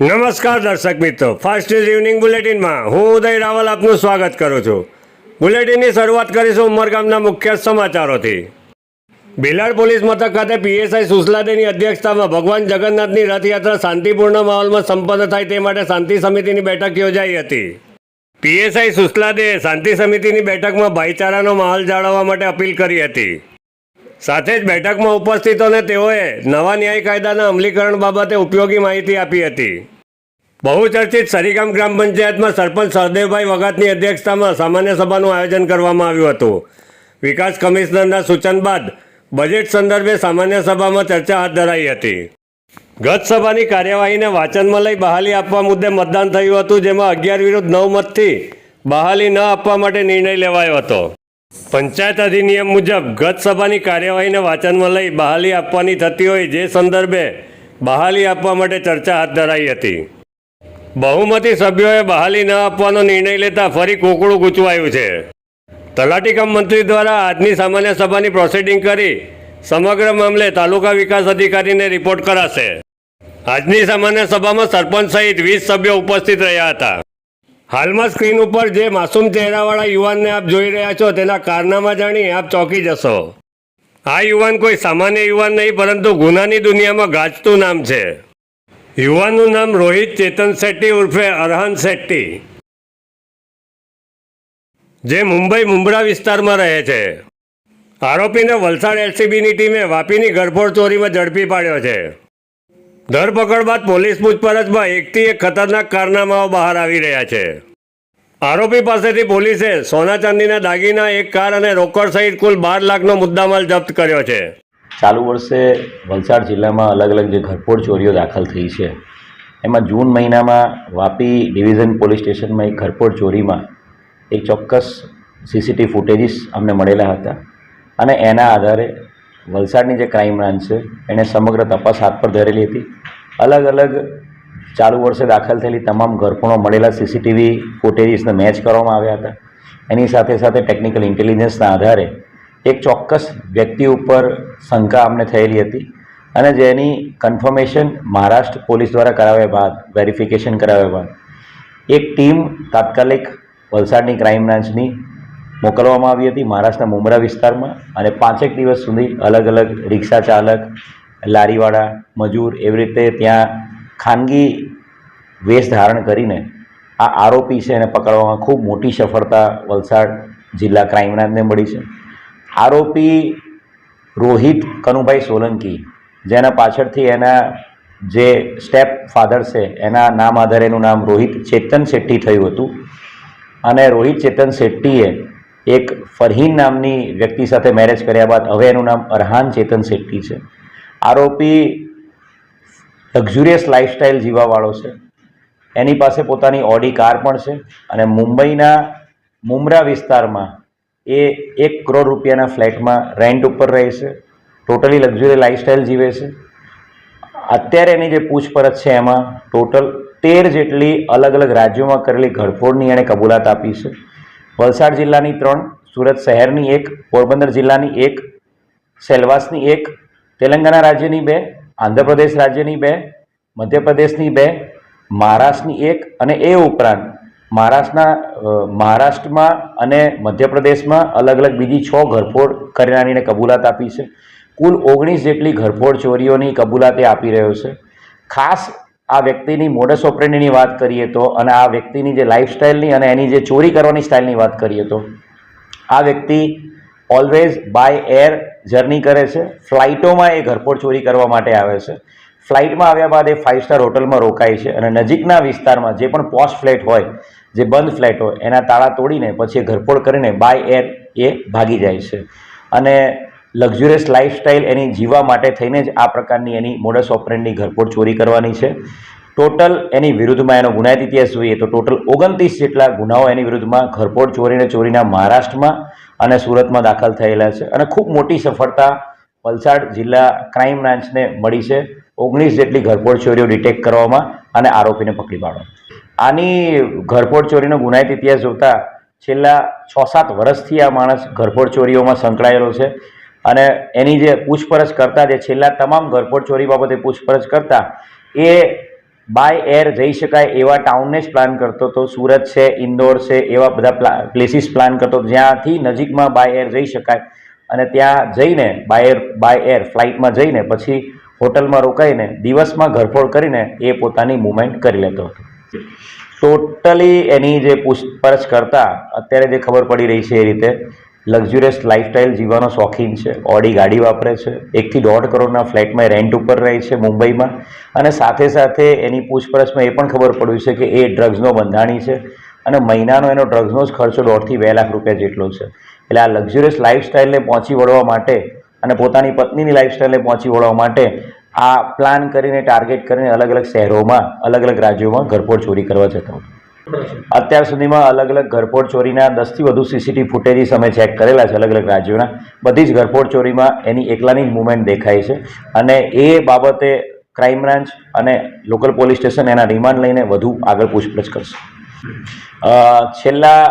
નમસ્કાર દર્શક મિત્રો. ફાસ્ટ ન્યૂઝ ઇવનિંગ બુલેટિનમાં હું ઉદય રાવલ આપનું સ્વાગત કરું છું. બુલેટિનની શરૂઆત કરીશું ઉમરગામના મુખ્ય સમાચારોથી. ભીલાડ પોલીસ મથક ખાતે પીએસઆઈ સુસલાદેની અધ્યક્ષતામાં ભગવાન જગન્નાથની રથયાત્રા શાંતિપૂર્ણ માહોલમાં સંપન્ન થાય તે માટે શાંતિ સમિતિની બેઠક યોજાઈ હતી. પીએસઆઈ સુસલાદેએ શાંતિ સમિતિની બેઠકમાં ભાઈચારાનો માહોલ જાળવવા માટે અપીલ કરી હતી. સાથે જ બેઠકમાં ઉપસ્થિતોને તેઓએ નવા ન્યાય કાયદાના અમલીકરણ બાબતે ઉપયોગી માહિતી આપી હતી. બહુચર્ચિત સરીગામ ગ્રામ પંચાયતમાં સરપંચ સહદેવભાઈ વગાતની અધ્યક્ષતામાં સામાન્ય સભાનું આયોજન કરવામાં આવ્યું હતું. વિકાસ કમિશનરના સૂચન બાદ બજેટ સંદર્ભે સામાન્ય સભામાં ચર્ચા હાથ ધરાઈ હતી. ગત સભાની કાર્યવાહીને વાંચનમાં લઈ બહાલી આપવા મુદ્દે મતદાન થયું હતું, જેમાં અગિયાર વિરુદ્ધ નવ મતથી બહાલી ન આપવા માટે નિર્ણય લેવાયો હતો. પંચાયત અધિનિયમ મુજબ ગત સભાની કાર્યવાહીને વાંચનમાં લઈ બહાલી આપવાની થતી હોય જે સંદર્ભે બહાલી આપવા માટે ચર્ચા હાથ ધરાઈ હતી. બહુમતી સભ્યોએ બહાલી ન આપવાનો નિર્ણય લેતા ફરી કોકડું ગૂંચવાયું છે. તલાટી કમ મંત્રી દ્વારા આજની સામાન્ય સભાની પ્રોસિડિંગ કરી સમગ્ર મામલે તાલુકા વિકાસ અધિકારીને રિપોર્ટ કરાશે. આજની સામાન્ય સભામાં સરપંચ સહિત વીસ સભ્યો ઉપસ્થિત રહ્યા હતા. હાલમાં સ્ક્રીન ઉપર જે માસૂમ ચહેરાવાળા યુવાનને આપ જોઈ રહ્યા છો, તેના કારનામા જાણી આપ ચોંકી જશો. આ યુવાન કોઈ સામાન્ય યુવાન નહીં, પરંતુ ગુનાની દુનિયામાં ગાજતું નામ છે. યુવાનનું નામ રોહિત ચેતન શેટ્ટી ઉર્ફે અરહન શેટ્ટી. જે મુંબઈ મુંબરા વિસ્તારમાં રહે છે. આરોપીને વલસાડ એલસીબીની ટીમે વાપીની ઘરફોડ ચોરીમાં ઝડપી પાડ્યો છે. ધરપકડ બાદ પોલીસ પૂછપરછમાં એકથી એક ખતરનાક કારનામાઓ બહાર આવી રહ્યા છે. આરોપી પાસેથી પોલીસે સોના ચાંદીના દાગીના, એક કાર અને રોકડ સહિત કુલ બાર લાખનો મુદ્દામાલ જપ્ત કર્યો છે. ચાલુ વર્ષે વલસાડ જિલ્લામાં અલગ અલગ જે ઘરફોડ ચોરીઓ દાખલ થઈ છે, એમાં જૂન મહિનામાં વાપી ડિવિઝન પોલીસ સ્ટેશનમાં એક ઘરફોડ ચોરીમાં એક ચોક્કસ સીસીટીવી ફૂટેજીસ અમને મળેલા હતા અને એના આધારે વલસાડની જે ક્રાઇમ બ્રાન્ચ છે એણે સમગ્ર તપાસ હાથ પર ધરેલી હતી. અલગ અલગ ચાલુ વર્ષે દાખલ થયેલી તમામ ઘરપણો મળેલા સીસીટીવી ફૂટેજીસને મેચ કરવામાં આવ્યા હતા. એની સાથે સાથે ટેકનિકલ ઇન્ટેલિજન્સના આધારે એક ચોક્કસ વ્યક્તિ ઉપર શંકા અમને થયેલી હતી અને જેની કન્ફર્મેશન મહારાષ્ટ્ર પોલીસ દ્વારા કરાવ્યા બાદ વેરિફિકેશન કરાવ્યા બાદ. એક ટીમ તાત્કાલિક વલસાડની ક્રાઇમ બ્રાન્ચની મોકલવામાં આવી હતી મહારાષ્ટ્રના મુમરા વિસ્તારમાં અને પાંચેક દિવસ સુધી અલગ અલગ રિક્ષા ચાલક, લારીવાળા, મજૂર એવી રીતે ત્યાં ખાનગી વેશ ધારણ કરીને આ આરોપી છે એને પકડવામાં ખૂબ મોટી સફળતા વલસાડ જિલ્લા ક્રાઇમબ્રાન્ચને મળી છે. આરોપી રોહિત કનુભાઈ સોલંકી, જેના પાછળથી એના જે સ્ટેપ ફાધર છે, એના નામ આધારે એનું નામ રોહિત ચેતન શેટ્ટી થયું હતું. અને રોહિત ચેતન શેટ્ટીએ એક ફરહીન નામની વ્યક્તિ સાથે મેરેજ કર્યા બાદ હવે એનું નામ અરહાન ચેતન શેટ્ટી છે. આરોપી લક્ઝુરિયસ લાઇફસ્ટાઇલ જીવાવાળો છે. એની પાસે પોતાની ઓડી કાર પણ છે અને મુંબઈના મુમરા વિસ્તારમાં એ એક કરોડ રૂપિયાના ફ્લેટમાં રેન્ટ ઉપર રહે છે. ટોટલી લક્ઝુરી લાઇફસ્ટાઇલ જીવે છે. અત્યારે એની જે પૂછપરછ છે એમાં ટોટલ તેર જેટલી અલગ અલગ રાજ્યોમાં કરેલી ઘડફોડની એણે કબૂલાત આપી છે. વલસાડ જિલ્લાની ત્રણ, સુરત શહેરની એક, પોરબંદર જિલ્લાની એક, સેલવાસની એક, તેલંગાણા રાજ્યની બે, આંધ્રપ્રદેશ રાજ્યની બે, મધ્યપ્રદેશની બે, મહારાષ્ટ્રની એક અને એ ઉપરાંત મહારાષ્ટ્રના મહારાષ્ટ્રમાં અને મધ્યપ્રદેશમાં અલગ અલગ બીજી છ ઘરફોડ કરનારીને કબૂલાત આપી છે. કુલ ઓગણીસ જેટલી ઘરફોડ ચોરીઓની કબૂલાત આપી રહ્યો છે. ખાસ આ વ્યક્તિની મોડસ ઓપરેન્ડીની વાત કરીએ તો અને આ વ્યક્તિની જે લાઈફસ્ટાઈલની અને એની જે ચોરી કરવાની સ્ટાઇલની વાત કરીએ તો, આ વ્યક્તિ ઓલવેઝ બાય એર જર્ની કરે છે. ફ્લાઇટોમાં એ ઘરફોડ ચોરી કરવા માટે આવે છે. ફ્લાઇટમાં આવ્યા બાદ એ ફાઇવ સ્ટાર હોટલમાં રોકાય છે અને નજીકના વિસ્તારમાં જે પણ પોસ્ટ ફ્લેટ હોય, જે બંધ ફ્લેટ હોય, એના તાળા તોડીને પછી એ ઘરફોડ કરીને બાય એર એ ભાગી જાય છે. અને લક્ઝુરિયસ લાઈફસ્ટાઈલ એની જીવવા માટે થઈને જ આ પ્રકારની એની મોડસ ઓપરેન્ડની ઘરફોડ ચોરી કરવાની છે. ટોટલ એની વિરુદ્ધમાં એનો ગુનાહિત ઇતિહાસ જોઈએ તો ટોટલ ઓગણત્રીસ જેટલા ગુનાઓ એની વિરુદ્ધમાં ઘરફોડ ચોરીને ચોરીના મહારાષ્ટ્રમાં અને સુરતમાં દાખલ થયેલા છે. અને ખૂબ મોટી સફળતા વલસાડ જિલ્લા ક્રાઇમ બ્રાન્ચને મળી છે. ઓગણીસ જેટલી ઘરફોડ ચોરીઓ ડિટેક્ટ કરવામાં અને આરોપીને પકડી પાડવા. આની ઘરફોડ ચોરીનો ગુનાહિત ઇતિહાસ જોતા છેલ્લા છ સાત વર્ષથી આ માણસ ઘરફોડ ચોરીઓમાં સંકળાયેલો છે. અને એની જે પૂછપરછ કરતા જે છેલ્લા તમામ ઘરફોડ ચોરી બાબતે પૂછપરછ કરતા, એ બાય એર જઈ શકાય એવા ટાઉનને જ પ્લાન કરતો હતો. સુરત છે, ઇન્દોર છે, એવા બધા પ્લા પ્લેસીસ પ્લાન કરતો જ્યાંથી નજીકમાં બાય એર જઈ શકાય અને ત્યાં જઈને બાય એર બાય એર ફ્લાઇટમાં જઈને પછી હોટલમાં રોકાઈને દિવસમાં ઘરફોડ કરીને એ પોતાની મુવમેન્ટ કરી લેતો હતો. ટોટલી એની જે પૂછપરછ કરતા, અત્યારે જે ખબર પડી રહી છે એ રીતે લક્ઝુરિયસ લાઇફસ્ટાઇલ જીવવાનો શોખીન છે. ઓડી ગાડી વાપરે છે. એકથી દોઢ કરોડના ફ્લેટમાં રેન્ટ ઉપર રહે છે મુંબઈમાં. અને સાથે સાથે એની પૂછપરછમાં એ પણ ખબર પડ્યું છે કે એ ડ્રગ્સનો બંધાણી છે. અને મહિનાનો એનો ડ્રગ્સનો જ ખર્ચો દોઢથી બે લાખ રૂપિયા જેટલો છે. એટલે આ લક્ઝુરિયસ લાઇફસ્ટાઇલને પહોંચી વળવા માટે અને પોતાની પત્નીની લાઇફસ્ટાઇલને પહોંચી વળવા માટે આ પ્લાન કરીને, ટાર્ગેટ કરીને અલગ અલગ શહેરોમાં, અલગ અલગ રાજ્યોમાં ઘરફોડ ચોરી કરવા જતો હતો. અત્યાર સુધીમાં અલગ અલગ ઘરફોડ ચોરીના દસથી વધુ સીસીટીવી ફૂટેજીસ અમે ચેક કરેલા છે અલગ અલગ રાજ્યોના. બધી જ ઘરફોડ ચોરીમાં એની એકલાની જ મુવમેન્ટ દેખાય છે અને એ બાબતે ક્રાઇમ બ્રાન્ચ અને લોકલ પોલીસ સ્ટેશન એના રિમાન્ડ લઈને વધુ આગળ પૂછપરછ કરશે. છેલ્લા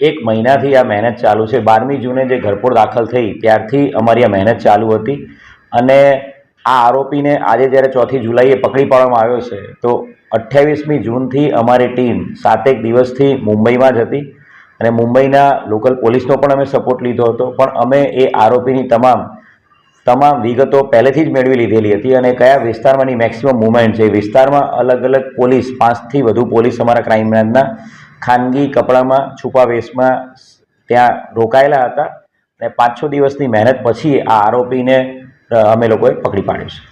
એક મહિનાથી આ મહેનત ચાલુ છે. બારમી જૂને જે ઘરફોડ દાખલ થઈ ત્યારથી અમારી આ મહેનત ચાલુ હતી અને આ આરોપીને આજે જ્યારે ચોથી જુલાઈએ પકડી પાડવામાં આવ્યો છે, તો અઠ્યાવીસમી જૂનથી અમારી ટીમ સાતેક દિવસથી મુંબઈમાં જ હતી અને મુંબઈના લોકલ પોલીસનો પણ અમે સપોર્ટ લીધો હતો. પણ અમે એ આરોપીની તમામ તમામ વિગતો પહેલેથી જ મેળવી લીધેલી હતી અને કયા વિસ્તારમાંની મેક્સિમમ મુવમેન્ટ છે વિસ્તારમાં અલગ અલગ પોલીસ, પાંચથી વધુ પોલીસ અમારા ક્રાઇમ બ્રાન્ચના ખાનગી કપડામાં, છુપા વેશમાં ત્યાં રોકાયેલા હતા અને પાંચ છ દિવસની મહેનત પછી આ આરોપીને અમે લોકોએ પકડી પાડ્યો છે.